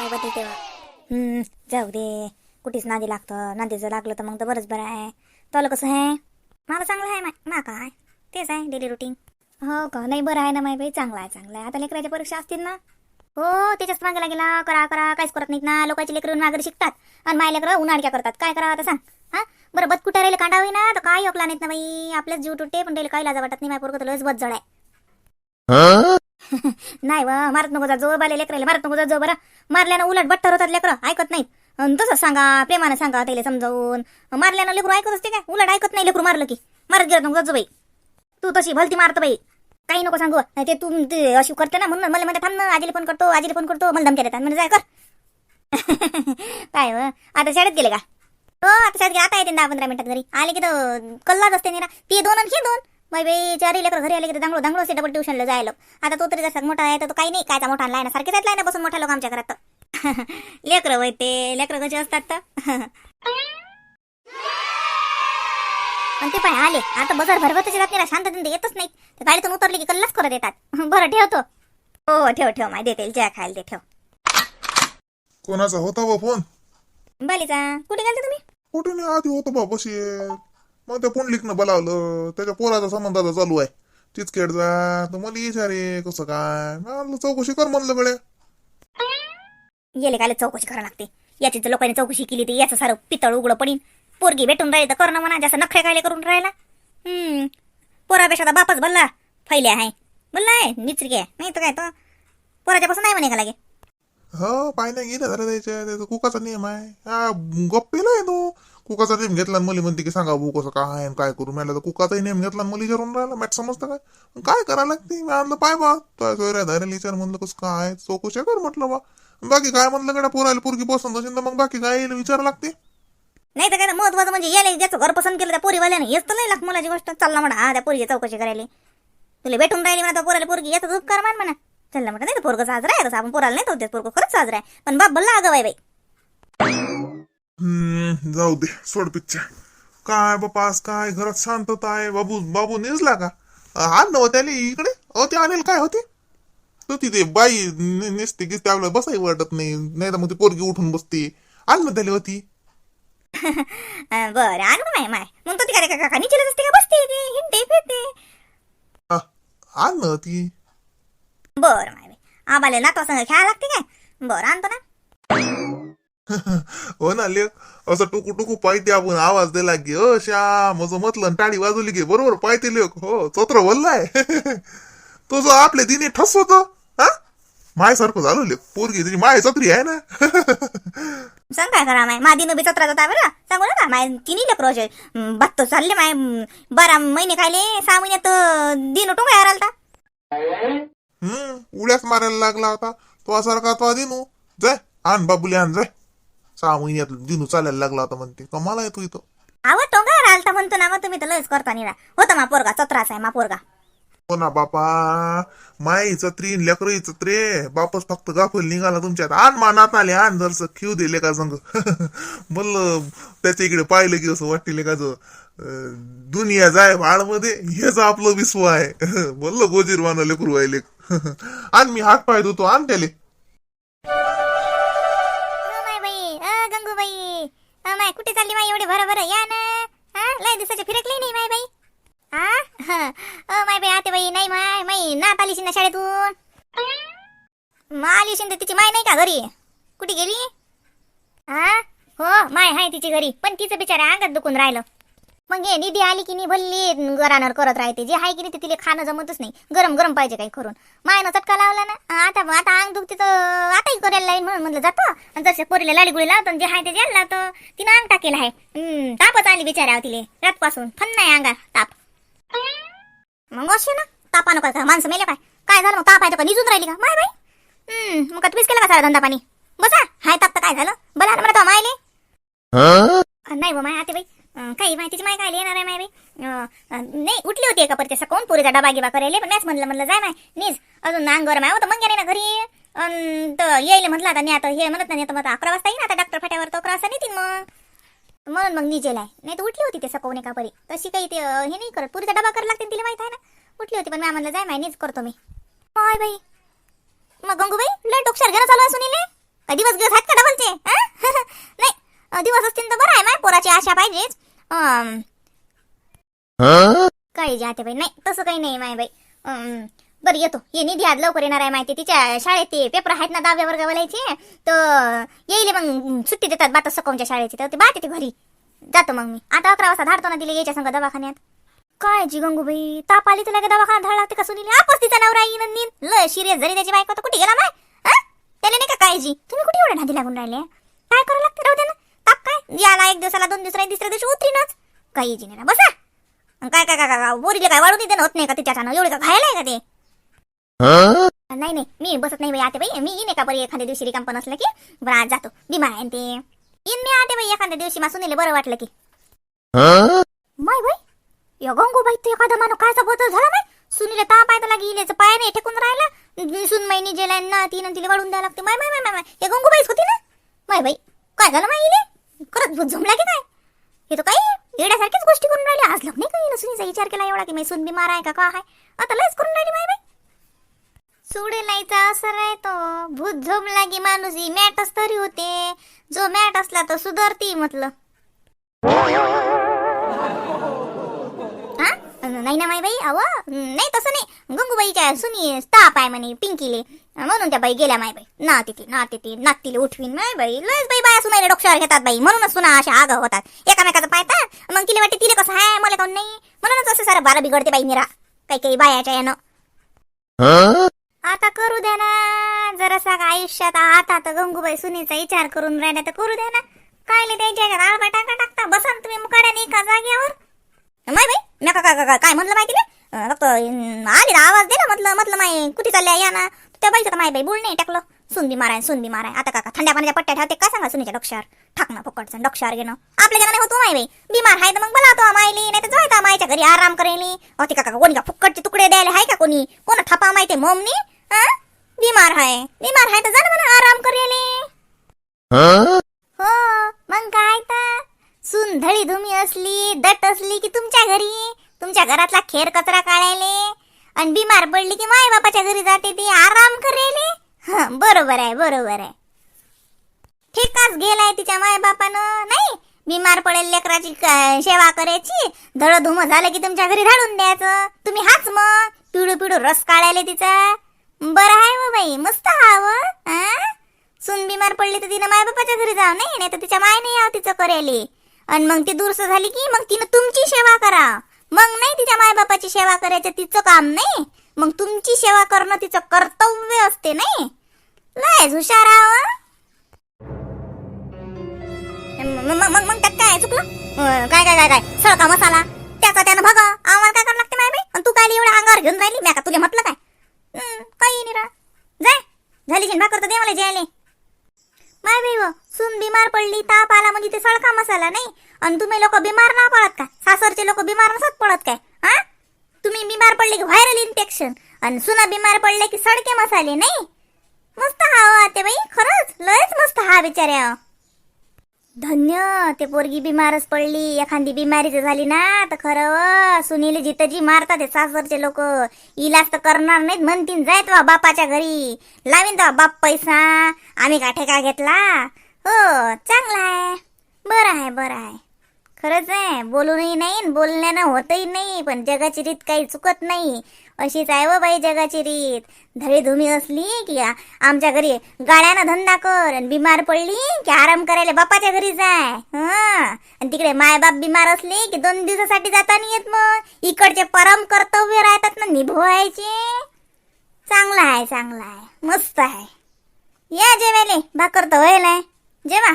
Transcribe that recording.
काय बदल तेव्हा हम्म, जाऊ दे कुठेच नादी लागतं. नादीचं लागलं तर मग तर बरंच बरं आहे. तुला कसं आहे? मला चांगलं आहे मा- काय? तेच आहे डेली रुटीन हो का? नाही बरं आहे ना माय बाई. चांगलं आहे चांगलं आहे. आता लेकराच्या परीक्षा असतील ना? हो त्याच्याच मागे लागेला. करा करा. काहीच करत नाहीत ना. लोकांचे लेकर मागे शिकतात. आणि माय लेकरं उन्हाळक्या करतात. काय करावं आता सांग? हा? बरं बत कुठे राहिले? कांडा होईना तर काय ओकला नाहीत ना बाई. आपल्याच जीव तुटते पण त्याला काही लाजा वाटत नाही. माय पोरगं तर लयच बत जड आहे. नाही व मारत नको जा जो बाले लेकराला मारत नको जा जो बरं. मारल्यानं उलट बट्टर होतात लेकरं ऐकत नाहीत. अन तसंच सांगा प्रेमानं सांगा त्याला समजावून. मारल्यानं लेकरू ऐकत असते काय? उलट ऐकत नाही लेकरू मारलं की. मारत गेलं नको जा बाई तू तशी भलती मारत बाई. काही नको सांगू. ते तू ते अशी करते ना म्हणून मला म्हणते थांब ना आजीला फोन करतो आजीला फोन करतो मला धमक्या देतात. म्हणजे जाय कर. काय व? आता शाळेत गेले का? हो आता शाळेत गेले आता येते दहा पंधरा मिनिटात घरी. आले की तर कल्लाच असते ना ते दोन आणि हे दोन. बाई बाई चार लेकर घरी आले की तर दांगडो दांगडो असते डबल ट्युशनला जायला. आता तो तरी जसा मोठा आहे तर तो काही नाही कायचा मोठा आणलाय ना सारखेच आहेत ना बसून मोठा लोक आमच्या घरात. लेकरं वय ते लेकरं कसे असतात तर. आणि ते पाय आले. आता बजार भरवतच जात नाही शांत दिन येतच नाही ते गाडीतून उतरले की कल्लाच करत येतात बरं ठेवतो हो ठेव ठेव माय देते ज्या खायला ते ठेव. कोणाचा होता बा फोन? बालीचा कुठे गेलते तुम्ही? कुठे नाही आधी होतो बा बशी मग त्या पुंडलिकनं बोलावलं? त्याच्या पोराचा संबंधाचा चालू आहे. तीच खेळ जा. तर मला विचारे कसं काय? म्हणलं चौकशी कर म्हणलं गड्या गेले काले चौकशी करावं लागते. याची जर लोकांनी चौकशी केली तर याचं सारं पितळ उघडं पडीन. पोरगी भेटून राहिली तर करणं म्हणा. जसं नखरे कायले करून राहिला. हम्म. पोरापेक्षा तर बापच बनला फैले आहे भल्ला आहे मिचरी आहे नाही तर काय तो? पोराच्या पासून नाही म्हणे का लागे? हो पाहिलं गेलं झालं त्याच्या त्याचा कुकाचा नियम आहे. हा गप्पेला आहे तो. कुकाचा नियम घेतला आणि मला म्हणते की सांगा भाऊ कसं काय आहे काय करू. मला तर कुकाचाही नियम घेतला आणि मला विचारून राहिला. मॅट समजतं काय मग काय करायला लागते? मी आणलं पाय बा तो सोयऱ्या धरायला विचार. म्हणलं कसं काय? चौकशी कर म्हटलं बा. बाकी काय? म्हणलं कडे पोरायला पोरगी पसंत असेल तर मग बाकी काय विचार लागते? नाही तर काय महत्वाचं म्हणजे याला ज्याचं घर पसंत केलं त्या पोरीवाल्याने. हेच तर नाही लाख मुलाची गोष्ट. चालला म्हणा हा त्या पोरीची चौकशी करायला. तुला भेटून राहिली म्हणा त्या पोराला पोरगी. याचा उपकार मान म्हणा. चल म्हणा नाही पोरगं साजरा आहे तसं आपण पोराला नाही तर पोरगं खरंच साजरा आहे. पण बाप भल्ला आगाव आहे बाई. हम्म जाऊ दे सोड पिच्च्या काय बापा आज काय? घरात शांतता आहे. बाबू बाबू निजला का? आण नव त्याला इकडे. अ ते आणेल काय होते? तर तिथे बाई नि- निसते की त्यावेळेला बसाही वाटत नाही. नाही तर मग ती पोरगी उठून बसते. आण ना त्याला होती. अं, बरं आणू माय माय. मग तो ती काय काका निचलत असते का? बसते ती हिंडते फिरते. आण ना ती. बरं माय आबाले नातवा संग खेळायला लागते काय? बरं आणतो ना. हो ना लेख असं टुकू टुकू पाहिजे आपण आवाज दिला की अ श्याम असं म्हटलं आणि टाळी वाजवली की बरोबर पाहिजे लेख हो चत्र बोललाय तो जो आपल्या दिने ठस होत हा? मायसारखं झालं लेख पोरगी तुझी माय चत्री आहे ना. सांग काय करा माय? मादीनं बी सतरा जाता बरं. सांगू नका माय तिन्ही लेकरं असे बत्तो चालले माय बारा महिने खायले सहा महिन्यात दिन टोंगळ्यावर आलता हम्म उड्याच मारायला लागला होता. तो सारखा तो दिनू? जाय आण बाबुले आण जाय. सहा महिन्यात दिनू चालायला लागला होता म्हणते. कमाला येतो इथं. आवा टोंगळ्यावर आलता म्हणतो ना मग तुम्ही तर लयच करता निरा. होता मा पोरगा सतराच आहे मा पोरगा. हो ना बापा. माय चत्री लेकरही चत्रे बापस फक्त गाफल निघाला तुमच्यात. आण मानात आले आण जरस खिव दिले का संग. म्हणलं त्याच्या इकडे पाहिलं की असं वाटते का जो दुनिया जाय भाडमध्ये हेच आपलं विश्व आहे. बोललं गोजीरवानं लेकरू आहे लेक आण मी हात पाय धुतो आण त्याले. कुठे चालली माय? एवढे भर भर. या ना. लय दिवसाची फिरकली नाही माय बाई. हा अ माय बाई आते बाई नाही माय माई नात आलीशी ना शाळेतून मा आलीशी तर तिची माय नाही का घरी कुठे गेली हा हो माय हाय तिची घरी पण तिचं बिचारा अंगात दुखून राहिलं मग हे निधी आली की नाही भल्ली गरानर करत राहते जे आहे की नाही ते तिला खाणं जमतच नाही गरम गरम पाहिजे काही करून मायनं चटका लावला ना आता आता अंग दुखते तर आताही करायला लाईन म्हणून म्हणलं जातो आणि जसे पोरीला लाडी गुळी लावतो आणि जे आहे ते जायला लावतो तिनं अंग टाकेल आहे तापच आली बिचाऱ्या तिले रातपासून फन नाही अंगा ताप मग असे ना तापानं काय माणसं मेले काय? काय झालं मग? ताप आहे का? निजून राहिली का? माय बाई. हम्म मग तुम्हीच केलं का सारा धंदा पाणी? बसा. हाय ताप तर काय झालं? बला मला तो मायले. नाही बा माय आते बाई. काही माहितीची माय काय येणार आहे माय बाई? नाही उठली होती एका परत कोण पुरीचा डबा गिबा करायला पण मॅच म्हणलं म्हणलं जाय माय नीस अजून नांग माय आहे होतं मग गेले ना घरी. अन तर येईल म्हटलं आता नाही आता हे म्हणत नाही आता मग अकरा वाजता येईन आता डॉक्टर फाट्यावर तो अकरा वाजता नेतील मग. म्हणून मग निजेल आहे. नाही तर उठली होती ते सकवून एका परी. तशी काही ते हे नाही करत. पुरीचा डबा करायला लागते तिला माहीत आहे ना? उठली होती पण मॅ म्हणलं जाय माय करतो मी. काय बाई. मग गंगूबाई लय डोक्षार घेणं चालू आहे सुनीले अ, दिवस दिवस आहेत का डबलचे? नाही दिवस असतील तर बरं आहे माय पोराची आशा पाहिजेच. अं, काही जाते बाई नाही तसं काही नाही माय बाई. अं, बरं येतो. ये निधी आज लवकर येणार आहे माहिती तिच्या शाळेत ते पेपर आहेत ना दहाव्या वर्गावाल्याचे तर येईल मग सुट्टी देतात बाता सकाळच्या शाळेची तर ते बात ते घरी. जातो मग मी. आता अकरा वाजता धाडतो ना तिला यायच्या संग दवाखान्यात. काय जी गंगूबाई ताप आली तुला का दवाखान्यात धाड लागते का सुनील आपस तिचा नवरा येईन आणि नेईन. लय सिरियस जरी त्याची बायको तर कुठे गेला माय? हं? त्याला नाही का काळजी? तुम्ही कुठे एवढे नादी लागून राहिले? काय करावं लागते? राहू दे ना. ताप काय? याला एक दिवसाला दोन दिवसाला तिसऱ्या दिवशी उतरीनच. काही जी नाही बसा. काय काय काय काय बोरीले काय वाढून देणं होत नाही का तिच्यानं एवढे का खायला आहे का ते? नाही नाही. मी बसत नाही बाई आते बाई. मी येईन एका बरी एखाद्या दिवशी रिकाम पण असलं की. बरं आज जातो. बिमार आहे ते. येईन मी आते बाई एखाद्या दिवशी. मला सुनीले बरं वाटलं की. माय या गंगूबाई ते एखादा मानो काय बदल झाला माय सुनीले ताप आहे तर लागी इलेच पाय नाही ठेकून राहिला. सुन महिनी जेला ना तीन तिला वाढून द्यायला लागते. माय माय माय माय माय. या गंगूबाईच होती ना? माय बाई काय झालं माय इले खरंच भूत झुमला की काय हे तर काही येण्यासारखीच गोष्टी करून राहिली. आज लग्न नाही काही सुनीचा विचार केला एवढा की मी सुन बिमार आहे का का आहे? आता लयच करून राहिली माय बाई. सुडेलायचा असर आहे तो. भूत झोमला की माणूस ही मॅटच तरी होते. जो मॅट असला तो सुधारती म्हटलं. नाही ना माय बाई अव नाही तसं नाही. गंगूबाईच्या सुनी ताप आहे म्हणे पिंकीले. म्हणून त्या बाई गेल्या माय बाई. ना तिथे ना तिथे नातीले उठवीन माय बाई. लयच बाई बाया सुनायला डोक्षावर घेतात बाई. म्हणूनच सुना अशा आग होतात. एकामेकाचं पाहतात. मग तिला वाटते तिला कसं आहे मला कोण नाही. म्हणूनच असं सारं बारा बिघडते बाई निरा. काही काही बायाच्या यानं. आता करू द्या ना. जरासा का आयुष्यात आता तर गंगूबाई सुनीचा विचार करून राहिला तर करू द्या ना. काय त्यांच्या ह्याच्यात आळबा टाका टाकता. बसा तुम्ही मुकाड्याने एका जागेवर. माय बाई मी का- काय म्हणलं माहिती नाही फक्त आली ना आवाज दे ना म्हटलं म्हटलं माय कुठे चालल्या या ना? त्या बाईचं माय बाई बोल नाही टाकलं. सुन बिमार आहे सुन बिमार आहे आता काका थंड्या पाण्याच्या पट्ट्या ठेवते काय सांगा सुनीच्या डोक्यावर? ठाकणं फुकटचं डोक्यावर घेणं. आपल्या जणाने होतो माय बाई. बिमार आहे तर मग बोलावतो मायली नाही तर जायचा मायच्या घरी आराम करेली. होती काका कोणी का फुकटचे तुकडे द्यायला आहे का कोणी? कोण ठपा माहिती मम्मी हं? बिमार आहे बिमार आहे तर जा ना म्हणा आराम करेली. हो मग काय तर? सून धुमी असली दट असली की तुमच्या घरी. तुमच्या घरातला खेर कचरा काढायले. आणि बिमार पडली की माय बापाच्या घरी जाते ती आराम करेले. बरोबर आहे बरोबर आहे. ठेकाच गेलाय तिच्या माय बापानं नाही? बिमार पडेल लेकराची सेवा करायची. धडधुम झालं की तुमच्या घरी धाडून द्यायचं. तुम्ही हाच मग. पिळू पिळू रस काढायले तिचा. बरं आहे व बाई मस्त हाव सून बिमार पडली तर तिनं माय बापाच्या घरी जाव नाही? नाही तर तिच्या मायने याव तिचं करेली आणि मग ती दुरुस्त झाली की मग तिनं तुमची सेवा करा. मग नाही तिच्या मायबापाची सेवा करायचं तिचं काम नाही. मग तुमची सेवा करणं तिचं कर्तव्य असते नाही. लय हुशार आहो मग मग मग- मग त्यात काय चुकलं? काय काय काय काय? सळका मसाला? त्याचा त्यानं बघा. आम्हाला काय करावं लागते माय बाई? आणि तू काय एवढ्या अंगावर घेऊन राहिली मी का तुला म्हटलं काय? काही नाही रा जाय. झाली शिन भाकर तर दे मला जेवायला. काय बाई सून बिमार पडली ताप आला म्हणजे ते सळका मसाला नाही? आणि तुम्ही लोक बिमार ना पडत का सासरचे लोक बिमार नसत पडत काय? हा? तुम्ही बिमार पडले की व्हायरल इन्फेक्शन आणि सुना बिमार पडले की सडके मसाले नाही? मस्त हा हो आते बाई खरंच. लयच मस्त हा बिचारे धन्य ते पोरगी बिमारच पडली. एखादी बिमारी जर झाली ना तर खरं सुनील जितजी जी मारतात ते सासरचे लोक इलाज तर करणार नाहीत म्हणतीन जाय तुझ्या बापाच्या घरी. लावीन तुझा बाप पैसा. आम्ही का ठेका घेतला. हो चांगला आहे. बरं आहे बरं आहे. खरंच आहे. बोलूनही नाही बोलण्यानं होतही नाही पण जगाची रीत काही चुकत नाही. अशीच आहे व बाई जगाची रीत. धडीधुमी असली की आमच्या घरी गाड्यानं धंदा कर आणि बिमार पडली की आराम करायला बापाच्या घरी जाय. आणि तिकडे मायबाप बिमार असले की दोन दिवसासाठी जाता नाही येत मग. इकडचे परम कर्तव्य राहतात ना निभवायचे. चांगला आहे चांगला आहे. मस्त आहे. या जेवायले. भाकर तर व्हायला जेवा.